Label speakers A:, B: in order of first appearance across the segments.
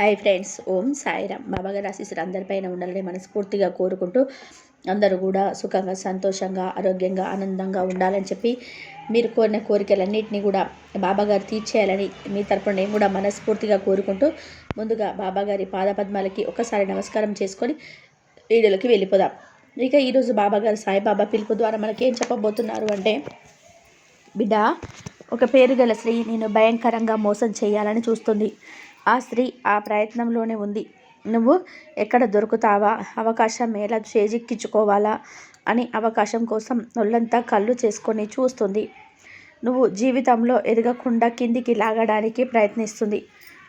A: Hi friends ఓం సాయిరామ్. బాబాగారి ఆశీస్సులు అందరిపైన ఉండాలని మనస్ఫూర్తిగా కోరుకుంటూ అందరూ కూడా సుఖంగా సంతోషంగా ఆరోగ్యంగా ఆనందంగా ఉండాలని చెప్పి మీరు కోరిన కోరికలన్నింటినీ కూడా బాబాగారు తీర్చేయాలని మీ తరపున నేను కూడా మనస్ఫూర్తిగా కోరుకుంటూ ముందుగా బాబాగారి పాదపద్మాలకి ఒకసారి నమస్కారం చేసుకొని వీడియోలోకి వెళ్ళిపోదాం. ఇక ఈరోజు బాబాగారు సాయిబాబా పిలుపు ద్వారా మనకేం చెప్పబోతున్నారు అంటే బిడ్డ ఒక పేరు గల స్త్రీ నేను భయంకరంగా మోసం చేయాలని చూస్తుంది. ఆ స్త్రీ ఆ ప్రయత్నంలోనే ఉంది. నువ్వు ఎక్కడ దొరుకుతావా? అవకాశం ఎలా చేజిక్కించుకోవాలా? అని అవకాశం కోసం ఒళ్ళంతా కళ్ళు చేసుకొని చూస్తుంది. నువ్వు జీవితంలో ఎదగకుండా కిందికి లాగడానికి ప్రయత్నిస్తుంది.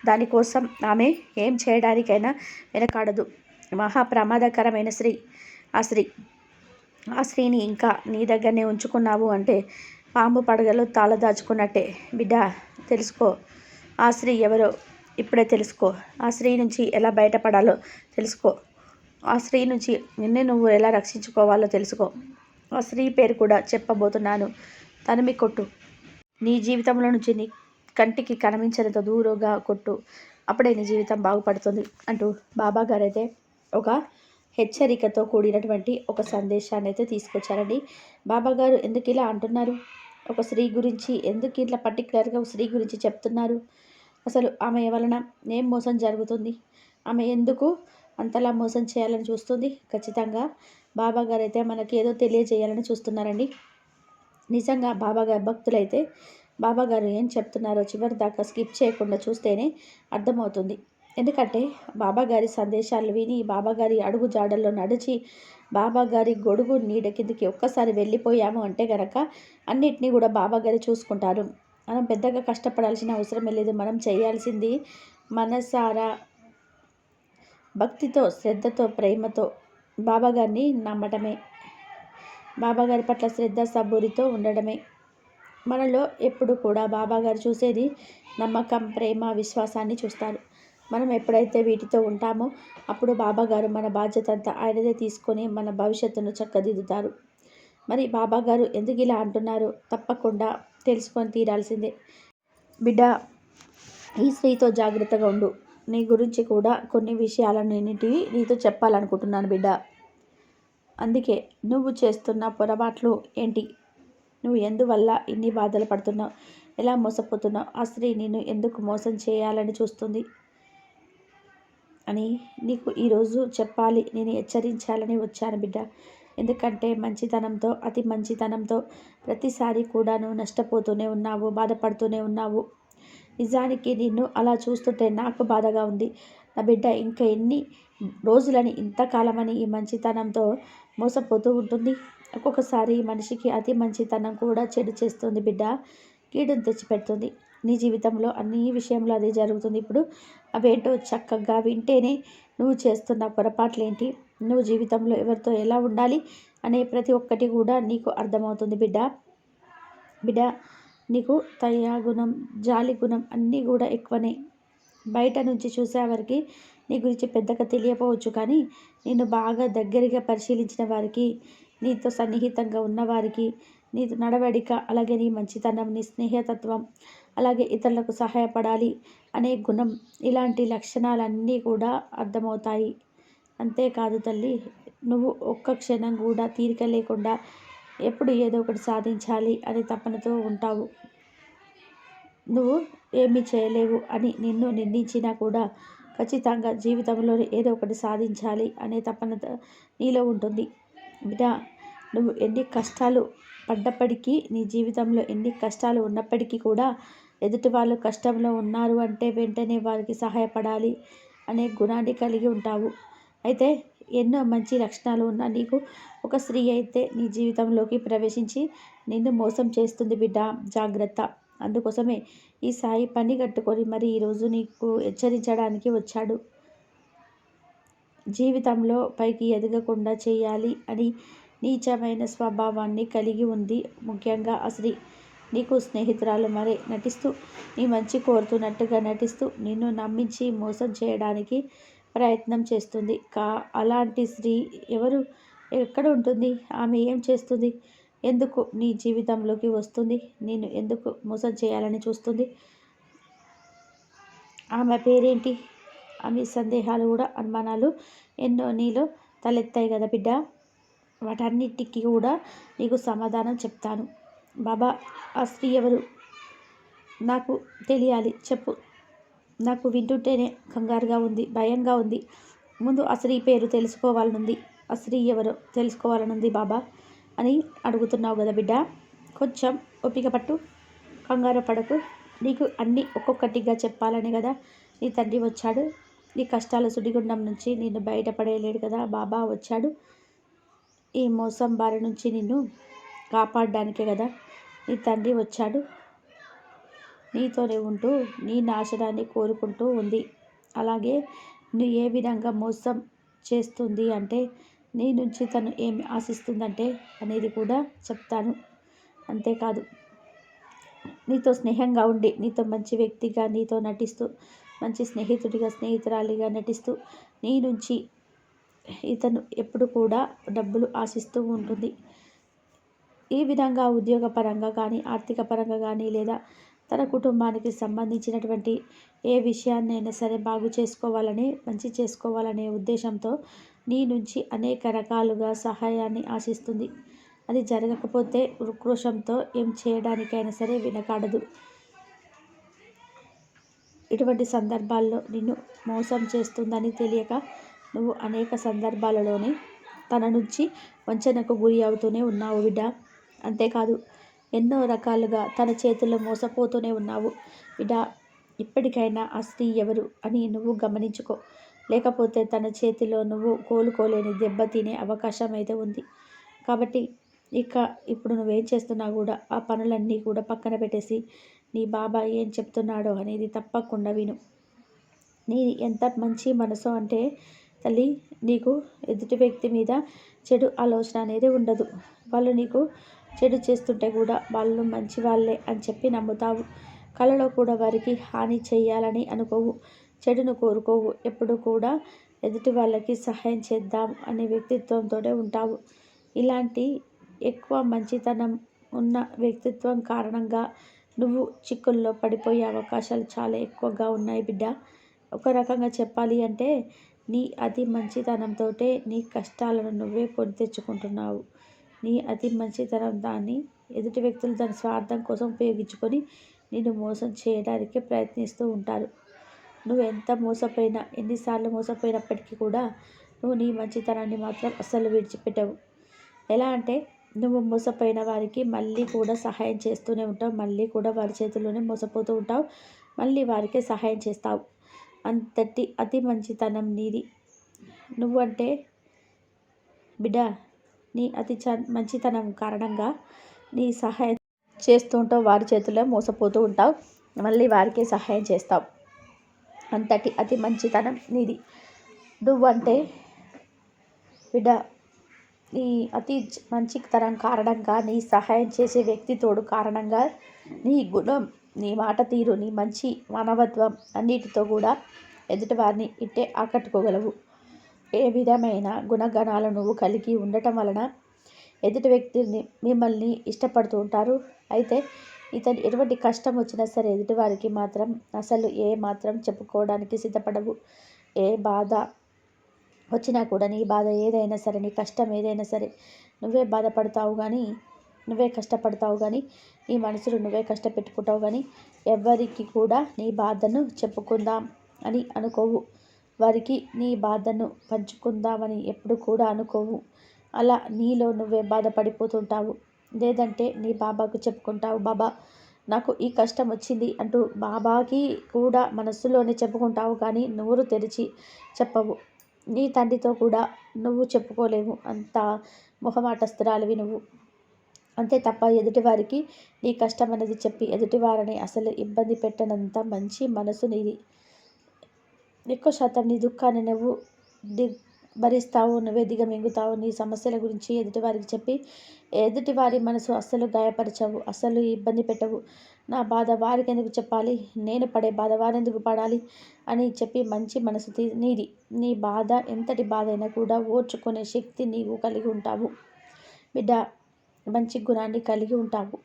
A: దానికోసం ఆమె ఏం చేయడానికైనా వెనకాడదు. మహా ప్రమాదకరమైన స్త్రీ. ఆ స్త్రీ. ఆ స్త్రీని ఇంకా నీ దగ్గరనే ఉంచుకున్నావు అంటే పాము పడగలు తాళదాచుకున్నట్టే. బిడ్డ తెలుసుకో. ఆ స్త్రీ ఎవరో? ఇప్పుడే తెలుసుకో. ఆ స్త్రీ నుంచి ఎలా బయటపడాలో తెలుసుకో. ఆ స్త్రీ నుంచి నిన్నే నువ్వు ఎలా రక్షించుకోవాలో తెలుసుకో. ఆ స్త్రీ పేరు కూడా చెప్పబోతున్నాను. తనమి కొట్టు. నీ జీవితంలో నుంచి నీ కంటికి కనిపించినంత దూరంగా కొట్టు. అప్పుడే నీ జీవితం బాగుపడుతుంది అంటూ బాబా గారైతే ఒక హెచ్చరికతో కూడినటువంటి ఒక సందేశాన్ని అయితే తీసుకొచ్చారండి. బాబా గారు ఎందుకు ఇలా అంటున్నారు? ఒక స్త్రీ గురించి ఎందుకు ఇట్లా పర్టికులర్గా స్త్రీ గురించి చెప్తున్నారు? అసలు ఆమె వలన ఏం మోసం జరుగుతుంది? ఆమె ఎందుకు అంతలా మోసం చేయాలని చూస్తుంది? ఖచ్చితంగా బాబా గారు అయితే మనకి ఏదో తెలియజేయాలని చూస్తున్నారండి. నిజంగా బాబా గారి భక్తులైతే బాబా గారు ఏం చెప్తున్నారో చివరి దాకా స్కిప్ చేయకుండా చూస్తేనే అర్థమవుతుంది. ఎందుకంటే బాబా గారి సందేశాలు విని బాబా గారి అడుగు జాడల్లో నడిచి బాబా గారి గొడుగు నీడ కిందకి ఒక్కసారి వెళ్ళిపోయాము అంటే గనక అన్నిటినీ కూడా బాబా గారి చూసుకుంటారు. మనం పెద్దగా కష్టపడాల్సిన అవసరం లేదు. మనం చేయాల్సింది మనసారా భక్తితో శ్రద్ధతో ప్రేమతో. బాబాగారిని నమ్మటమే. బాబాగారి పట్ల శ్రద్ధ సబూరితో ఉండడమే. మనలో ఎప్పుడు కూడా బాబాగారు చూసేది నమ్మకం ప్రేమ విశ్వాసాన్ని చూస్తారు. మనం ఎప్పుడైతే వీటితో ఉంటామో అప్పుడు బాబాగారు మన బాధ్యత అంతా ఆయనదే తీసుకొని మన భవిష్యత్తును చక్కదిద్దుతారు. మరి బాబాగారు ఎందుకు ఇలా అంటున్నారు? తప్పకుండా తెలుసుకొని తీరాల్సిందే. బిడ్డ ఈ స్త్రీతో జాగ్రత్తగా ఉండు. నీ గురించి కూడా కొన్ని విషయాలన్నింటివి నీతో చెప్పాలనుకుంటున్నాను బిడ్డ. అందుకే నువ్వు చేస్తున్న పొరపాట్లు ఏంటి? నువ్వు ఎందువల్ల ఇన్ని బాధలు పడుతున్నావు? ఎలా మోసపోతున్నావు? ఆ స్త్రీ నిన్ను ఎందుకు మోసం చేయాలని చూస్తుంది? అని నీకు ఈరోజు చెప్పాలి. నేను హెచ్చరించాలని వచ్చాను బిడ్డ. ఎందుకంటే మంచితనంతో అతి మంచితనంతో ప్రతిసారి కూడా నువ్వు నష్టపోతూనే ఉన్నావు బాధపడుతూనే ఉన్నావు. నిజానికి నిన్ను అలా చూస్తుంటే నాకు బాధగా ఉంది. నా బిడ్డ ఇంకా ఎన్ని రోజులని ఇంతకాలమని ఈ మంచితనంతో మోసపోతూ ఉంటుంది? ఒక్కొక్కసారి మనిషికి అతి మంచితనం కూడా చెడు చేస్తుంది బిడ్డ. కీడును తెచ్చిపెడుతుంది. నీ జీవితంలో అన్ని విషయంలో అదే జరుగుతుంది. ఇప్పుడు అవేంటో చక్కగా వింటేనే నువ్వు చేస్తున్న పొరపాట్లేంటి? నువ్వు జీవితంలో ఎవరితో ఎలా ఉండాలి అనే ప్రతి ఒక్కటి కూడా నీకు అర్థమవుతుంది బిడ్డ. బిడ్డ నీకు తయాగుణం జాలి గుణం అన్నీ కూడా ఎక్కువనే. బయట నుంచి చూసేవారికి నీ గురించి పెద్దగా తెలియపోవచ్చు కానీ నేను బాగా దగ్గరగా పరిశీలించిన వారికి నీతో సన్నిహితంగా ఉన్నవారికి నీ నడవడిక అలాగే నీ మంచితనం నీ స్నేహతత్వం అలాగే ఇతరులకు సహాయపడాలి అనే గుణం ఇలాంటి లక్షణాలన్నీ కూడా అర్థమవుతాయి. అంతేకాదు తల్లి నువ్వు ఒక్క క్షణం కూడా తీరిక లేకుండా ఎప్పుడు ఏదో ఒకటి సాధించాలి అనే తపనతో ఉంటావు. నువ్వు ఏమీ చేయలేవు అని నిన్ను నిందించినా కూడా ఖచ్చితంగా జీవితంలో ఏదో ఒకటి సాధించాలి అనే తపన నీలో ఉంటుంది. బిడ్డ నువ్వు ఎన్ని కష్టాలు పడ్డప్పటికీ నీ జీవితంలో ఎన్ని కష్టాలు ఉన్నప్పటికీ కూడా ఎదుటి వాళ్ళు కష్టంలో ఉన్నారు అంటే వెంటనే వారికి సహాయపడాలి అనే గుణాన్ని కలిగి ఉంటావు. అయితే ఎన్నో మంచి లక్షణాలు ఉన్న నీకు. ఒక స్త్రీ అయితే నీ జీవితంలోకి ప్రవేశించి నిన్ను మోసం చేస్తుంది బిడ్డ. జాగ్రత్త. అందుకోసమే ఈ సాయి పని కట్టుకొని మరి ఈరోజు నీకు హెచ్చరించడానికి వచ్చాడు. జీవితంలో పైకి ఎదగకుండా చేయాలి అని నీచమైన స్వభావాన్ని కలిగి ఉంది ముఖ్యంగా ఆ స్త్రీ. నీకు స్నేహితురాలు మరే. నటిస్తూ నీ మంచి కోరుతున్నట్టుగా నటిస్తూ నిన్ను నమ్మించి మోసం చేయడానికి ప్రయత్నం చేస్తుంది. కా అలాంటి స్త్రీ ఎవరు ఎక్కడ ఉంటుంది? ఆమె ఏం చేస్తుంది? ఎందుకు నీ జీవితంలోకి వస్తుంది? నేను ఎందుకు మోసం చేయాలని చూస్తుంది? ఆమె పేరేంటి? ఆమె సందేహాలు కూడా అనుమానాలు ఎన్నో నీలో తలెత్తాయి కదా బిడ్డ. వాటన్నిటికీ కూడా నీకు సమాధానం చెప్తాను. బాబా ఆ స్త్రీ ఎవరు? నాకు తెలియాలి. చెప్పు. నాకు వింటుంటేనే కంగారుగా ఉంది భయంగా ఉంది. ముందు ఆ స్త్రీ పేరు తెలుసుకోవాలనుంది. ఆ స్త్రీ ఎవరో తెలుసుకోవాలనుంది బాబా అని అడుగుతున్నావు కదా బిడ్డ. కొంచెం ఓపిక పట్టు కంగారు పడకు. నీకు అన్నీ ఒక్కొక్కటిగా చెప్పాలని కదా నీ తండ్రి వచ్చాడు. నీ కష్టాల సుడిగుండం నుంచి నిన్ను బయటపడేయలేడు కదా బాబా వచ్చాడు. ఈ మోసం బారి నుంచి నిన్ను కాపాడడానికే కదా నీ తండ్రి వచ్చాడు. నీతోనే ఉంటూ నీ నాశనాన్ని కోరుకుంటూ ఉంది. అలాగే నువ్వు ఏ విధంగా మోసం చేస్తుంది అంటే నీ నుంచి తను ఏమి ఆశిస్తుందంటే అనేది కూడా చెప్తాను. అంతేకాదు నీతో స్నేహంగా ఉండి నీతో మంచి వ్యక్తిగా నీతో నటిస్తూ మంచి స్నేహితుడిగా స్నేహితురాలిగా నటిస్తూ నీ నుంచి ఇతను ఎప్పుడు కూడా డబ్బులు ఆశిస్తూ ఉంటుంది. ఈ విధంగా ఉద్యోగపరంగా కానీ ఆర్థిక పరంగా కానీ లేదా తన కుటుంబానికి సంబంధించినటువంటి ఏ విషయాన్నైనా సరే బాగు చేసుకోవాలని మంచి చేసుకోవాలనే ఉద్దేశంతో నీ నుంచి అనేక రకాలుగా సహాయాన్ని ఆశిస్తుంది. అది జరగకపోతే ఉక్రోషంతో ఏం చేయడానికైనా సరే వినకాడదు. ఇటువంటి సందర్భాల్లో నిన్ను మోసం చేస్తుందని తెలియక నువ్వు అనేక సందర్భాలలోనే తన నుంచి వంచనకు గురి అవుతూనే ఉన్నావు బిడ్డ. అంతేకాదు ఎన్నో రకాలుగా తన చేతుల్లో మోసపోతూనే ఉన్నావు. బిడ్డ ఇప్పటికైనా ఆ స్త్రీ ఎవరు అని నువ్వు గమనించుకో. లేకపోతే తన చేతిలో నువ్వు కోలుకోలేని దెబ్బ తినే అవకాశం అయితే ఉంది. కాబట్టి ఇక ఇప్పుడు నువ్వేం చేస్తున్నా కూడా ఆ పనులన్నీ కూడా పక్కన పెట్టేసి నీ బాబా ఏం చెప్తున్నాడో అనేది తప్పకుండా విను. నీ ఎంత మంచి మనసు అంటే తల్లి నీకు ఎదుటి వ్యక్తి మీద చెడు ఆలోచన అనేది ఉండదు. వాళ్ళు నీకు చెడు చేస్తుంటే కూడా వాళ్ళు మంచి వాళ్ళే అని చెప్పి నమ్ముతావు. కళలో కూడా వారికి హాని చేయాలని అనుకోవు. చెడును కోరుకోవు. ఎప్పుడు కూడా ఎదుటి వాళ్ళకి సహాయం చేద్దాం అనే వ్యక్తిత్వంతో ఉంటావు. ఇలాంటి ఎక్కువ మంచితనం ఉన్న వ్యక్తిత్వం కారణంగా నువ్వు చిక్కుల్లో పడిపోయే అవకాశాలు చాలా ఎక్కువగా ఉన్నాయి బిడ్డ. ఒక రకంగా చెప్పాలి అంటే నీ అతి మంచితనంతో నీ కష్టాలను నువ్వే కొని తెచ్చుకుంటున్నావు. నీ అతి మంచితనం దాన్ని ఎదుటి వ్యక్తులు దాని స్వార్థం కోసం ఉపయోగించుకొని నిన్ను మోసం చేయడానికి ప్రయత్నిస్తూ ఉంటారు. నువ్వు ఎంత మోసపోయినా ఎన్నిసార్లు మోసపోయినప్పటికీ కూడా నువ్వు నీ మంచితనాన్ని మాత్రం అస్సలు విడిచిపెట్టవు. ఎలా అంటే నువ్వు మోసపోయిన వారికి మళ్ళీ కూడా సహాయం చేస్తూనే ఉంటావు. మళ్ళీ కూడా వారి చేతుల్లోనే మోసపోతూ ఉంటావు. మళ్ళీ వారికే సహాయం చేస్తావు. అంతటి అతి మంచితనం నీది. నువ్వంటే బిడ్డ నీ అతి చ మంచితనం కారణంగా నీ సహాయం చేస్తూ ఉంటావు. వారి చేతుల్లో మోసపోతూ ఉంటావు. మళ్ళీ వారికే సహాయం చేస్తావు. అంతటి అతి మంచితనం నీది. నువ్వంటే బిడ్డ నీ అతి మంచితనం కారణంగా నీ సహాయం చేసే వ్యక్తి తోడు కారణంగా నీ గుణం నీ మాట తీరు నీ మంచి మానవత్వం అన్నిటితో కూడా ఎదుటి వారిని ఇట్టే ఆకట్టుకోగలవు. ఏ విధమైన గుణగణాలు నువ్వు కలిగి ఉండటం వలన ఎదుటి వ్యక్తిని మిమ్మల్ని ఇష్టపడుతూ ఉంటారు? అయితే ఇతను ఎటువంటి కష్టం వచ్చినా సరే ఎదుటివారికి మాత్రం అసలు ఏ మాత్రం చెప్పుకోవడానికి సిద్ధపడవు. ఏ బాధ వచ్చినా కూడా నీ బాధ ఏదైనా సరే నీ కష్టం ఏదైనా సరే నువ్వే బాధపడతావు కానీ నువ్వే కష్టపడతావు కానీ నీ మనసులు నువ్వే కష్టపెట్టుకుంటావు కానీ ఎవరికి కూడా నీ బాధను చెప్పుకుందాం అని అనుకోవు. వారికి నీ బాధను పంచుకుందామని ఎప్పుడు కూడా అనుకోవు. అలా నీలో నువ్వే బాధపడిపోతుంటావు. లేదంటే నీ బాబాకు చెప్పుకుంటావు బాబా నాకు ఈ కష్టం వచ్చింది అంటూ బాబాకి కూడా మనస్సులోనే చెప్పుకుంటావు కానీ నోరు తెరిచి చెప్పవు. నీ తండ్రితో కూడా నువ్వు చెప్పుకోలేవు అంత మొహమాటస్తురాలివి నువ్వు. అంతే తప్ప ఎదుటివారికి నీ కష్టం అనేది చెప్పి ఎదుటివారిని అసలు ఇబ్బంది పెట్టనంత మంచి మనసు నీది. ఎక్కువ శాతం నీ దుఃఖాన్ని నువ్వు ది భరిస్తావు నువ్వే దిగమింగుతావు. నీ సమస్యల గురించి ఎదుటివారికి చెప్పి ఎదుటివారి మనసు అస్సలు గాయపరచవు అస్సలు ఇబ్బంది పెట్టవు. నా బాధ వారికి ఎందుకు చెప్పాలి? నేను పడే బాధ వారెందుకు పడాలి? అని చెప్పి మంచి మనసు నీది. నీ బాధ ఎంతటి బాధ అయినా కూడా ఓర్చుకునే శక్తి నీవు కలిగి ఉంటావు. బిడ్డ మంచి గుణాన్ని కలిగి ఉంటావు.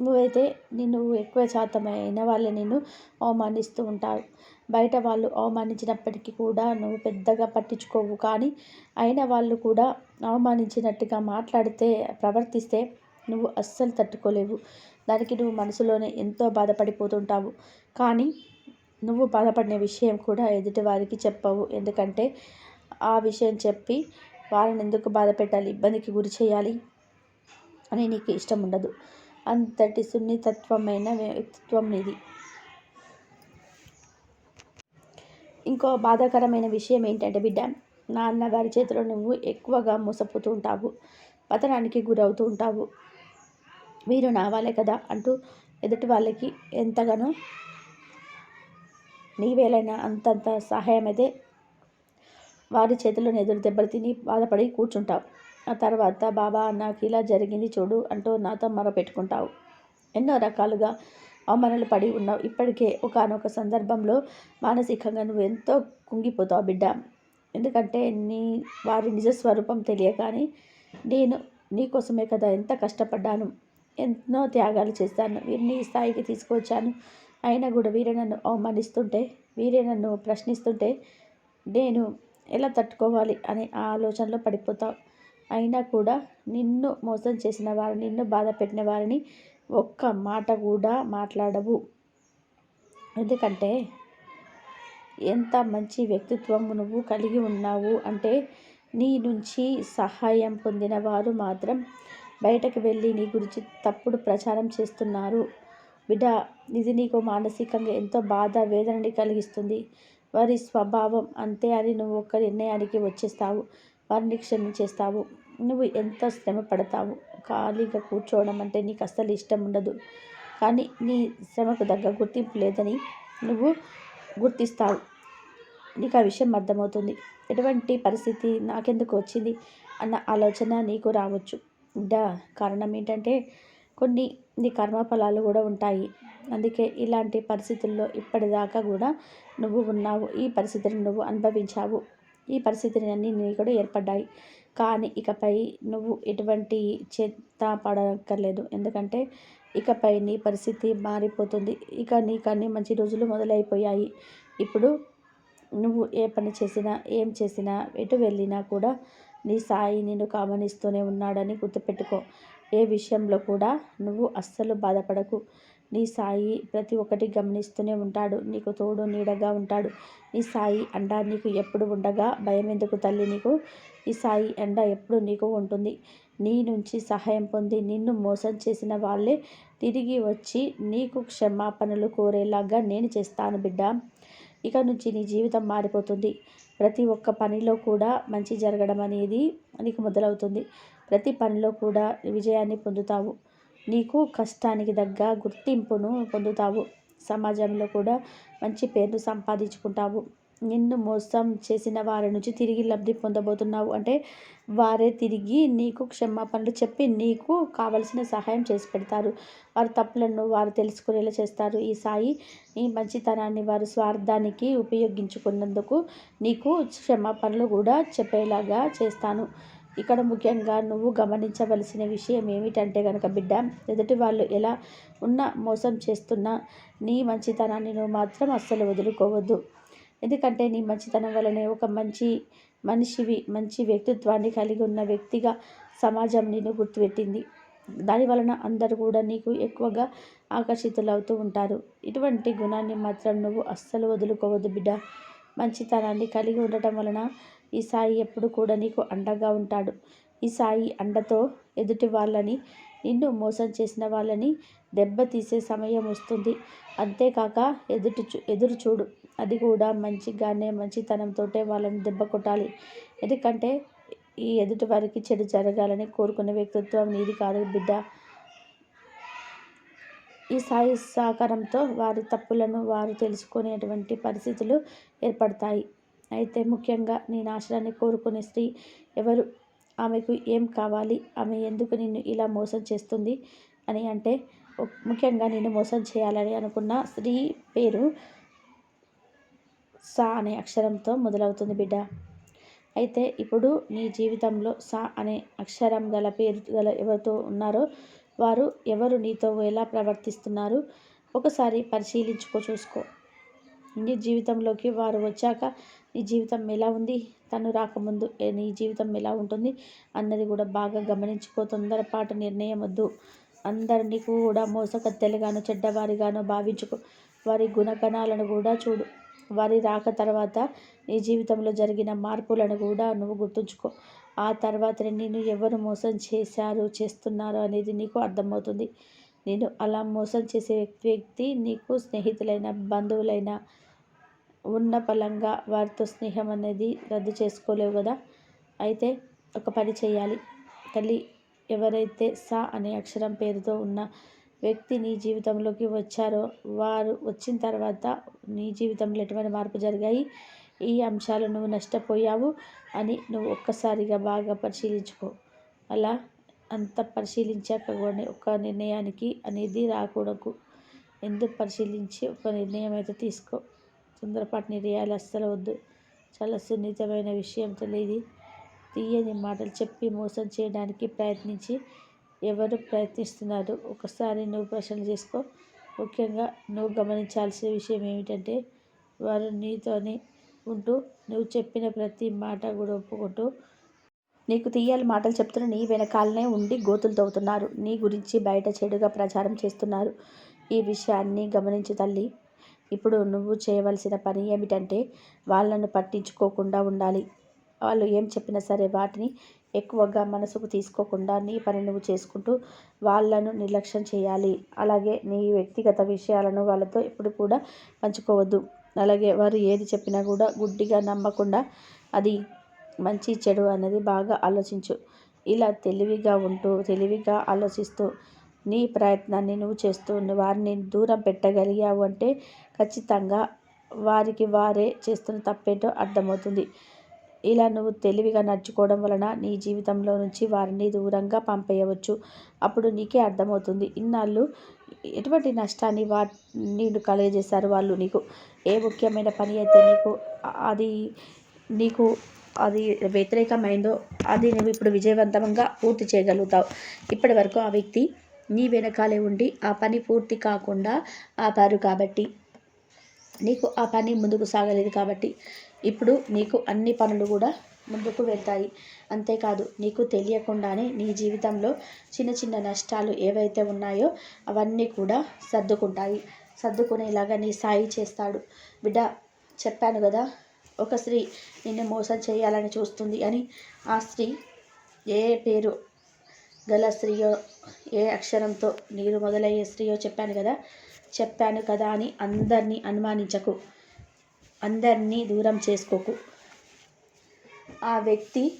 A: నువ్వైతే నిన్ను ఎక్కువ శాతం అయిన వాళ్ళే నిన్ను అవమానిస్తూ ఉంటారు. బయట వాళ్ళు అవమానించినప్పటికీ కూడా నువ్వు పెద్దగా పట్టించుకోవు. కానీ అయిన వాళ్ళు కూడా అవమానించినట్టుగా మాట్లాడితే ప్రవర్తిస్తే నువ్వు అస్సలు తట్టుకోలేవు. దానికి నువ్వు మనసులోనే ఎంతో బాధపడిపోతుంటావు. కానీ నువ్వు బాధపడిన విషయం కూడా ఎదుటి వారికి చెప్పవు. ఎందుకంటే ఆ విషయం చెప్పి వారిని ఎందుకు బాధ పెట్టాలి? ఇబ్బందికి గురి చేయాలి అని నీకు ఇష్టం ఉండదు. అంతటి సున్నితత్వమైన వ్యక్తిత్వం ఇది ఇంకో బాధాకరమైన విషయం ఏంటంటే బిడ్డ నాన్నగారి చేతిలో నువ్వు ఎక్కువగా మోసపోతూ ఉంటావు పతనానికి గురవుతూ ఉంటావు. మీరు నా వాళ్ళే కదా అంటూ ఎదుటి వాళ్ళకి ఎంతగానో నీవేలైనా అంతంత సహాయం అయితే వారి చేతిలోని ఎదురు దెబ్బలు తిని బాధపడి కూర్చుంటావు. ఆ తర్వాత బాబా నాకు ఇలా జరిగింది చూడు అంటూ నాతో మొరపెట్టుకుంటావు. ఎన్నో రకాలుగా అవమానాలు పడి ఉన్నావు. ఇప్పటికే ఒకనొక సందర్భంలో మానసికంగా నువ్వు ఎంతో కుంగిపోతావు బిడ్డ. ఎందుకంటే నీ వారి నిజ స్వరూపం కానీ నేను నీకోసమే కదా ఎంత కష్టపడ్డాను. ఎన్నో త్యాగాలు చేశాను. వీరిని స్థాయికి తీసుకొచ్చాను అయినా కూడా వీరే నన్ను అవమానిస్తుంటే వీరే నన్ను ప్రశ్నిస్తుంటే నేను ఎలా తట్టుకోవాలి అనే ఆలోచనలో పడిపోతావు. అయినా కూడా నిన్ను మోసం చేసిన వారిని నిన్ను బాధ పెట్టిన వారిని ఒక్క మాట కూడా మాట్లాడవు. ఎందుకంటే ఎంత మంచి వ్యక్తిత్వం నువ్వు కలిగి ఉన్నావు అంటే నీ నుంచి సహాయం పొందిన వారు మాత్రం బయటకు వెళ్ళి నీ గురించి తప్పుడు ప్రచారం చేస్తున్నారు. బిడ్డ ఇది నీకు మానసికంగా ఎంతో బాధ వేదనని కలిగిస్తుంది. వారి స్వభావం అంతే అని నువ్వు ఒక నిర్ణయానికి వచ్చేస్తావు. వారిని క్షమించేస్తావు. నువ్వు ఎంత శ్రమ పడతావు ఖాళీగా కూర్చోవడం అంటే నీకు అస్సలు ఇష్టం ఉండదు. కానీ నీ శ్రమకు తగ్గ గుర్తింపు లేదని నువ్వు గుర్తిస్తావు. నీకు ఆ విషయం అర్థమవుతుంది. ఎటువంటి పరిస్థితి నాకెందుకు వచ్చింది అన్న ఆలోచన నీకు రావచ్చు. డా కారణం ఏంటంటే కొన్ని నీ కర్మఫలాలు కూడా ఉంటాయి. అందుకే ఇలాంటి పరిస్థితుల్లో ఇప్పటిదాకా కూడా నువ్వు ఉన్నావు. ఈ పరిస్థితిని నువ్వు అనుభవించావు. ఈ పరిస్థితిని అన్ని నీ కూడా ఏర్పడ్డాయి. కానీ ఇకపై నువ్వు ఎటువంటి చెత్త పడక్కర్లేదు. ఎందుకంటే ఇకపై నీ పరిస్థితి మారిపోతుంది. ఇక నీకు అన్ని మంచి రోజులు మొదలైపోయాయి. ఇప్పుడు నువ్వు ఏ పని చేసినా ఏం చేసినా ఎటు వెళ్ళినా కూడా నీ సాయి నిన్ను కామనిస్తూనే ఉన్నాడని గుర్తుపెట్టుకో. ఏ విషయంలో కూడా నువ్వు అస్సలు బాధపడకు. నీ సాయి ప్రతి ఒక్కటి గమనిస్తూనే ఉంటాడు. నీకు తోడు నీడగా ఉంటాడు. నీ సాయి అండ నీకు ఎప్పుడు ఉండగా భయం ఎందుకు తల్లి? నీకు ఈ సాయి ఎండ ఎప్పుడు నీకు ఉంటుంది? నీ నుంచి సహాయం పొంది నిన్ను మోసం చేసిన వాళ్ళే తిరిగి వచ్చి నీకు క్షమాపణలు కోరేలాగా నేను చేస్తాను బిడ్డ. ఇక నుంచి నీ జీవితం మారిపోతుంది. ప్రతి ఒక్క పనిలో కూడా మంచి జరగడం అనేది నీకు మొదలవుతుంది. ప్రతి పనిలో కూడా విజయాన్ని పొందుతావు. నీకు కష్టానికి తగ్గ గుర్తింపును పొందుతావు. సమాజంలో కూడా మంచి పేరును సంపాదించుకుంటావు. నిన్ను మోసం చేసిన వారి నుంచి తిరిగి లబ్ధి పొందబోతున్నావు. అంటే వారే తిరిగి నీకు క్షమాపణలు చెప్పి నీకు కావలసిన సహాయం చేసి పెడతారు. వారి తప్పులను వారు తెలుసుకునేలా చేస్తారు. ఈ సాయి నీ మంచితనాన్ని వారు స్వార్థానికి ఉపయోగించుకున్నందుకు నీకు క్షమాపణలు కూడా చెప్పేలాగా చేస్తాను. ఇక్కడ ముఖ్యంగా నువ్వు గమనించవలసిన విషయం ఏమిటంటే కనుక బిడ్డ ఎదుటి వాళ్ళు ఎలా ఉన్న మోసం చేస్తున్నా నీ మంచితనాన్ని నువ్వు మాత్రం అస్సలు వదులుకోవద్దు. ఎందుకంటే నీ మంచితనం వలనే ఒక మంచి మనిషివి మంచి వ్యక్తిత్వాన్ని కలిగి ఉన్న వ్యక్తిగా సమాజం నిన్ను గుర్తుపెట్టింది. దాని వలన అందరూ కూడా నీకు ఎక్కువగా ఆకర్షితులవుతూ ఉంటారు. ఇటువంటి గుణాన్ని మాత్రం నువ్వు అస్సలు వదులుకోవద్దు బిడ్డ. మంచితనాన్ని కలిగి ఉండటం వలన ఈ సాయి ఎప్పుడు కూడా నీకు అండగా ఉంటాడు. ఈ సాయి అండతో ఎదుటి వాళ్ళని నిన్ను మోసం చేసిన వాళ్ళని దెబ్బ తీసే సమయం వస్తుంది. అంతేకాక ఎదుటి చూ ఎదురు చూడు. అది కూడా మంచిగానే మంచితనంతోటే వాళ్ళని దెబ్బ కొట్టాలి. ఎందుకంటే ఈ ఎదుటి వారికి చెడు జరగాలని కోరుకునే వ్యక్తిత్వం నీది కాదు బిడ్డ. ఈ సాయి సహకారంతో వారి తప్పులను వారు తెలుసుకునేటువంటి పరిస్థితులు ఏర్పడతాయి. అయితే ముఖ్యంగా నీ నాశనాన్ని కోరుకునే స్త్రీ ఎవరు? ఆమెకు ఏం కావాలి? ఆమె ఎందుకు నిన్ను ఇలా మోసం చేస్తుంది అని అంటే ముఖ్యంగా నేను మోసం చేయాలని అనుకున్న స్త్రీ పేరు సా అనే అక్షరంతో మొదలవుతుంది బిడ్డ. అయితే ఇప్పుడు నీ జీవితంలో సా అనే అక్షరం గల పేరు గల ఎవరితో ఉన్నారో వారు ఎవరు నీతో ఎలా ప్రవర్తిస్తున్నారు? ఒకసారి పరిశీలించుకో చూసుకో. నీ జీవితంలోకి వారు వచ్చాక నీ జీవితం ఎలా ఉంది? తను రాకముందు నీ జీవితం ఎలా ఉంటుంది? అన్నది కూడా బాగా గమనించుకో తొందరపాటు నిర్ణయం వద్దు అందరినీ కూడా మోసకత్తెలుగాను చెడ్డవారిగాను భావించుకో. వారి గుణగణాలను కూడా చూడు. వారి రాక తర్వాత నీ జీవితంలో జరిగిన మార్పులను కూడా నువ్వు గుర్తుంచుకో. ఆ తర్వాత నిన్ను ఎవరు మోసం చేశారు చేస్తున్నారు అనేది నీకు అర్థమవుతుంది. నేను అలా మోసం చేసే వ్యక్తి వ్యక్తి నీకు స్నేహితులైన బంధువులైన ఉన్న పలంగా వారితో స్నేహం అనేది రద్దు చేసుకోలేవు కదా? అయితే ఒక పని చేయాలి. తల్లి ఎవరైతే సా అనే అక్షరం పేరుతో ఉన్న వ్యక్తి నీ జీవితంలోకి వచ్చారో వారు వచ్చిన తర్వాత నీ జీవితంలో ఎటువంటి మార్పు జరిగాయి? ఈ అంశాలు నువ్వు నష్టపోయావు అని నువ్వు ఒక్కసారిగా బాగా పరిశీలించుకో. అలా అంత పరిశీలించాక కూడా ఒక నిర్ణయానికి అనేది రాకూడదు ఎందుకు పరిశీలించి ఒక నిర్ణయం అయితే తీసుకో. తొందరపాటు నిర్ణయాలు అస్సలు వద్దు. చాలా సున్నితమైన విషయం తెలియదు తీయని మాటలు చెప్పి మోసం చేయడానికి ప్రయత్నించి ఎవరు ప్రయత్నిస్తున్నారు? ఒకసారి నువ్వు ప్రశ్నలు చేసుకో. ముఖ్యంగా నువ్వు గమనించాల్సిన విషయం ఏమిటంటే వారు నీతోనే ఉంటూ నువ్వు చెప్పిన ప్రతి మాట కూడా ఒప్పుకుంటూ నీకు తీయాలి మాటలు చెప్తున్న నీ వెనకాలనే ఉండి గోతులు తవ్వుతున్నారు. నీ గురించి బయట చెడుగా ప్రచారం చేస్తున్నారు. ఈ విషయాన్ని గమనించు తల్లి. ఇప్పుడు నువ్వు చేయవలసిన పని ఏమిటంటే వాళ్ళను పట్టించుకోకుండా ఉండాలి. వాళ్ళు ఏం చెప్పినా సరే వాటిని ఎక్కువగా మనసుకు తీసుకోకుండా నీ పని నువ్వు చేసుకుంటూ వాళ్ళను నిర్లక్ష్యం చేయాలి. అలాగే నీ వ్యక్తిగత విషయాలను వాళ్ళతో ఎప్పుడు కూడా పంచుకోవద్దు. అలాగే వారు ఏది చెప్పినా కూడా గుడ్డిగా నమ్మకుండా అది మంచి చెడు అనేది బాగా ఆలోచించు. ఇలా తెలివిగా ఉంటూ తెలివిగా ఆలోచిస్తూ నీ ప్రయత్నాన్ని నువ్వు చేస్తూ వారిని దూరం పెట్టగలిగావు అంటే ఖచ్చితంగా వారికి వారే చేస్తున్న తప్పేంటో అర్థమవుతుంది. ఇలా నువ్వు తెలివిగా నడుచుకోవడం వలన నీ జీవితంలో నుంచి వారిని దూరంగా పంపేయవచ్చు. అప్పుడు నీకే అర్థమవుతుంది. ఇన్నాళ్ళు ఎటువంటి నష్టాన్ని వా నీకు కలుగజేశారు వాళ్ళు నీకు? ఏ ముఖ్యమైన పని అయితే నీకు అది నీకు అది వ్యతిరేకమైందో అది నువ్వు ఇప్పుడు విజయవంతంగా పూర్తి చేయగలుగుతావు. ఇప్పటి వరకు ఆ వ్యక్తి నీ వెనకాలే ఉండి ఆ పని పూర్తి కాకుండా ఆపారు కాబట్టి. నీకు ఆ పని ముందుకు సాగలేదు కాబట్టి. ఇప్పుడు నీకు అన్ని పనులు కూడా ముందుకు వెళ్తాయి. అంతేకాదు నీకు తెలియకుండానే నీ జీవితంలో చిన్న చిన్న నష్టాలు ఏవైతే ఉన్నాయో అవన్నీ కూడా సర్దుకుంటాయి. సర్దుకునేలాగా నీ సాయి చేస్తాడు. బిడ్డ చెప్పాను కదా ఒక స్త్రీ నిన్ను మోసం చేయాలని చూస్తుంది అని ఆ స్త్రీ ఏ పేరు గల స్త్రీయో ఏ అక్షరంతో నీరు మొదలయ్యే స్త్రీయో చెప్పాను కదా? చెప్పాను కదా అని అందరినీ అనుమానించకు. అందరినీ దూరం చేసుకోకు. ఆ వ్యక్తి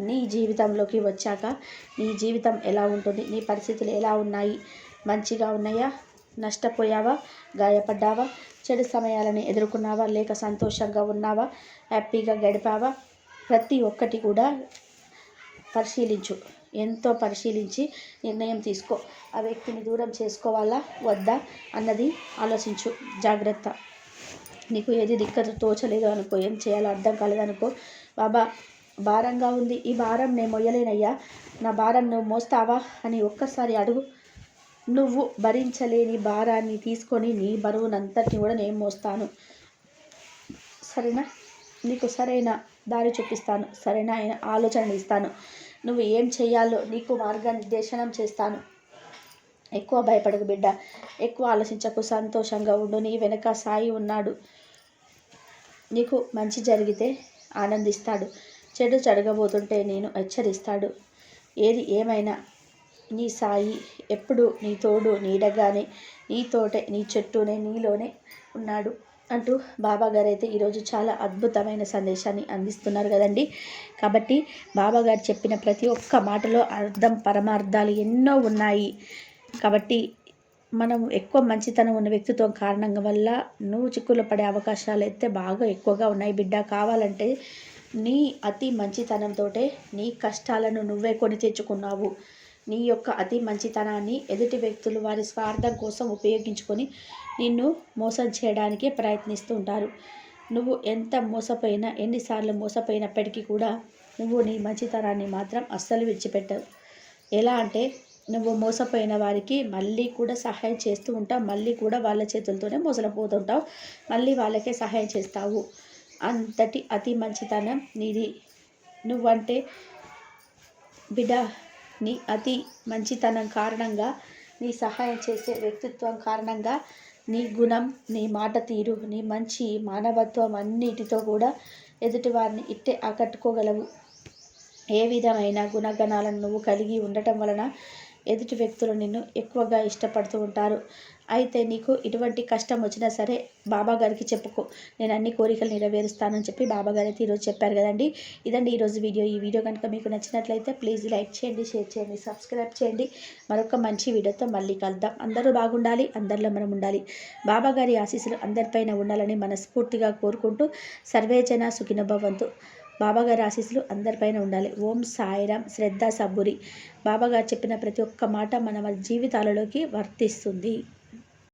A: నీ జీవితంలోకి వచ్చాక నీ జీవితం ఎలా ఉంటుంది? నీ పరిస్థితులు ఎలా ఉన్నాయి? మంచిగా ఉన్నాయా? నష్టపోయావా? గాయపడ్డావా? చెడు సమయాలను ఎదుర్కొన్నావా? లేక సంతోషంగా ఉన్నావా? హ్యాపీగా గడిపావా? ప్రతి ఒక్కటి కూడా పరిశీలించు. ఎంతో పరిశీలించి నిర్ణయం తీసుకో. ఆ వ్యక్తిని దూరం చేసుకోవాలా? వద్దా? అన్నది ఆలోచించు. జాగ్రత్త. నీకు ఏది దిక్కత తోచలేదు అనుకో. ఏం చేయాలో అర్థం కాలేదనుకో. బాబా భారంగా ఉంది. ఈ భారం నేను మొయ్యలేనయ్యా. నా భారం నువ్వు మోస్తావా? అని ఒక్కసారి అడుగు. నువ్వు భరించలేని భారాన్ని తీసుకొని నీ బరువునంతటిని కూడా నేను మోస్తాను. సరేనా? నీకు సరైన దారి చూపిస్తాను. సరైన? అయిన ఆలోచనలు ఇస్తాను. నువ్వు ఏం చేయాలో నీకు మార్గనిర్దేశనం చేస్తాను. ఎక్కువ భయపడకు బిడ్డ. ఎక్కువ ఆలోచించకు. సంతోషంగా ఉండు. నీ వెనక సాయి ఉన్నాడు. నీకు మంచి జరిగితే ఆనందిస్తాడు. చెడు జరగబోతుంటే నేను హెచ్చరిస్తాడు. ఏది ఏమైనా నీ సాయి ఎప్పుడు నీ తోడు నీడగానే నీతోటే నీ చెట్టునే నీలోనే ఉన్నాడు. అంటూ బాబా గారు అయితే ఈరోజు చాలా అద్భుతమైన సందేశాన్ని అందిస్తున్నారు కదండి. కాబట్టి బాబా గారు చెప్పిన ప్రతి ఒక్క మాటలో అర్థం పరమార్థాలు ఎన్నో ఉన్నాయి. కాబట్టి మనం ఎక్కువ మంచితనం ఉన్న వ్యక్తిత్వం కారణంగా వల్ల నువ్వు చిక్కులు పడే అవకాశాలు అయితే బాగా ఎక్కువగా ఉన్నాయి బిడ్డ. కావాలంటే నీ అతి మంచితనంతో నీ కష్టాలను నువ్వే కొని తెచ్చుకున్నావు. నీ యొక్క అతి మంచితనాన్ని ఎదుటి వ్యక్తులు వారి స్వార్థం కోసం ఉపయోగించుకొని నిన్ను మోసం చేయడానికి ప్రయత్నిస్తూ ఉంటారు. నువ్వు ఎంత మోసపోయినా ఎన్నిసార్లు మోసపోయినప్పటికీ కూడా నువ్వు నీ మంచితనాన్ని మాత్రం అస్సలు విడిచిపెట్టవు. ఎలా అంటే నువ్వు మోసపోయిన వారికి మళ్ళీ కూడా సహాయం చేస్తూ ఉంటావు. మళ్ళీ కూడా వాళ్ళ చేతులతోనే మోసలపోతుంటావు మళ్ళీ వాళ్ళకే సహాయం చేస్తావు. అంతటి అతి మంచితనం నీది. నువ్వంటే బిడ్డ నీ అతి మంచితనం కారణంగా నీ సహాయం చేసే వ్యక్తిత్వం కారణంగా నీ గుణం నీ మాట తీరు నీ మంచి మానవత్వం అన్నిటితో కూడా ఎదుటివారిని ఇట్టే ఆకట్టుకోగలవు. ఏ విధమైన గుణగణాలను నువ్వు కలిగి ఉండటం వలన ఎదుటి వ్యక్తులు నిన్ను ఎక్కువగా ఇష్టపడుతూ ఉంటారు. అయితే నీకు ఇటువంటి కష్టం వచ్చినా సరే బాబాగారికి చెప్పుకో. నేను అన్ని కోరికలు నెరవేరుస్తానని చెప్పి బాబాగారు అయితే ఈరోజు చెప్పారు కదండి. ఇదండి ఈరోజు వీడియో. ఈ వీడియో కనుక మీకు నచ్చినట్లయితే ప్లీజ్ లైక్ చేయండి షేర్ చేయండి సబ్స్క్రైబ్ చేయండి. మరొక మంచి వీడియోతో మళ్ళీ కలుద్దాం. అందరూ బాగుండాలి అందరిలో మనం ఉండాలి. బాబాగారి ఆశీస్సులు అందరిపైన ఉండాలని మనస్ఫూర్తిగా కోరుకుంటూ సర్వేజన సుఖినభవంతు. బాబాగారి ఆశీస్సులు అందరిపైన ఉండాలి. ఓం సాయిరామ్ శ్రద్ధ సబ్బురి. బాబాగారు చెప్పిన ప్రతి ఒక్క మాట మన జీవితాలలోకి వర్తిస్తుంది.